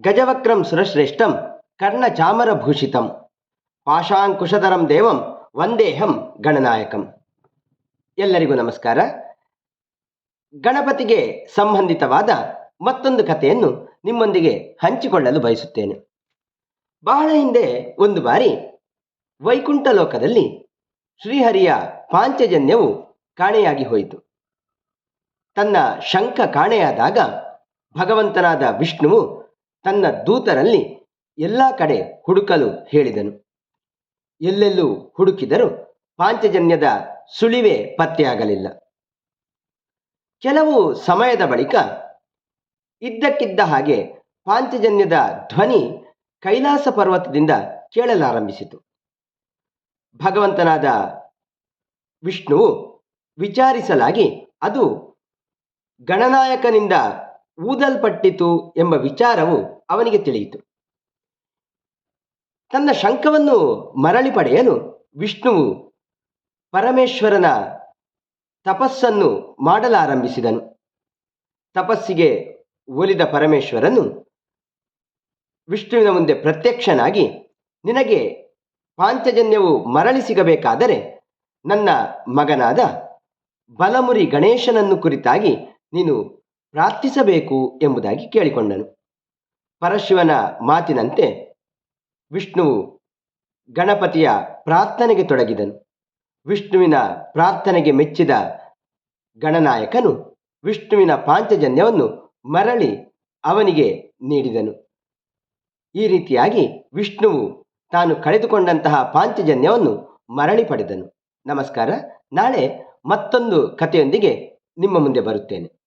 ಗಜವಕ್ರಂ ಸುರಶ್ರೇಷ್ಠಂ ಕರ್ಣಚಾಮರಭೂಷಿತಂ ಪಾಶಾಂಕುಶಧರಂ ದೇವಂ ವಂದೇಹಂ ಗಣನಾಯಕಂ. ಎಲ್ಲರಿಗೂ ನಮಸ್ಕಾರ. ಗಣಪತಿಗೆ ಸಂಬಂಧಿತವಾದ ಮತ್ತೊಂದು ಕಥೆಯನ್ನು ನಿಮ್ಮೊಂದಿಗೆ ಹಂಚಿಕೊಳ್ಳಲು ಬಯಸುತ್ತೇನೆ. ಬಹಳ ಹಿಂದೆ ಒಂದು ಬಾರಿ ವೈಕುಂಠ ಲೋಕದಲ್ಲಿ ಶ್ರೀಹರಿಯ ಪಾಂಚಜನ್ಯವು ಕಾಣೆಯಾಗಿ ಹೋಯಿತು. ತನ್ನ ಶಂಖ ಕಾಣೆಯಾದಾಗ ಭಗವಂತನಾದ ವಿಷ್ಣುವು ತನ್ನ ದೂತರಲ್ಲಿ ಎಲ್ಲ ಕಡೆ ಹುಡುಕಲು ಹೇಳಿದನು. ಎಲ್ಲೆಲ್ಲೂ ಹುಡುಕಿದರೂ ಪಾಂಚಜನ್ಯದ ಸುಳಿವೆ ಪತ್ತೆಯಾಗಲಿಲ್ಲ. ಕೆಲವು ಸಮಯದ ಬಳಿಕ ಇದ್ದಕ್ಕಿದ್ದ ಹಾಗೆ ಪಾಂಚಜನ್ಯದ ಧ್ವನಿ ಕೈಲಾಸ ಪರ್ವತದಿಂದ ಕೇಳಲಾರಂಭಿಸಿತು. ಭಗವಂತನಾದ ವಿಷ್ಣುವು ವಿಚಾರಿಸಲಾಗಿ ಅದು ಗಣನಾಯಕನಿಂದ ಊದಲ್ಪಟ್ಟಿತು ಎಂಬ ವಿಚಾರವು ಅವನಿಗೆ ತಿಳಿಯಿತು. ತನ್ನ ಶಂಖವನ್ನು ಮರಳಿ ಪಡೆಯಲು ವಿಷ್ಣುವು ಪರಮೇಶ್ವರನ ತಪಸ್ಸನ್ನು ಮಾಡಲಾರಂಭಿಸಿದನು. ತಪಸ್ಸಿಗೆ ಒಲಿದ ಪರಮೇಶ್ವರನು ವಿಷ್ಣುವಿನ ಮುಂದೆ ಪ್ರತ್ಯಕ್ಷನಾಗಿ, ನಿನಗೆ ಪಾಂಚಜನ್ಯವು ಮರಳಿ ಸಿಗಬೇಕಾದರೆ ನನ್ನ ಮಗನಾದ ಬಲಮುರಿ ಗಣೇಶನನ್ನು ಕುರಿತಾಗಿ ನೀನು ಪ್ರಾರ್ಥಿಸಬೇಕು ಎಂಬುದಾಗಿ ಕೇಳಿಕೊಂಡನು. ಪರಶಿವನ ಮಾತಿನಂತೆ ವಿಷ್ಣುವು ಗಣಪತಿಯ ಪ್ರಾರ್ಥನೆಗೆ ತೊಡಗಿದನು. ವಿಷ್ಣುವಿನ ಪ್ರಾರ್ಥನೆಗೆ ಮೆಚ್ಚಿದ ಗಣನಾಯಕನು ವಿಷ್ಣುವಿನ ಪಾಂಚಜನ್ಯವನ್ನು ಮರಳಿ ಅವನಿಗೆ ನೀಡಿದನು. ಈ ರೀತಿಯಾಗಿ ವಿಷ್ಣುವು ತಾನು ಕಳೆದುಕೊಂಡಂತಹ ಪಾಂಚಜನ್ಯವನ್ನು ಮರಳಿ ಪಡೆದನು. ನಮಸ್ಕಾರ, ನಾಳೆ ಮತ್ತೊಂದು ಕಥೆಯೊಂದಿಗೆ ನಿಮ್ಮ ಮುಂದೆ ಬರುತ್ತೇನೆ.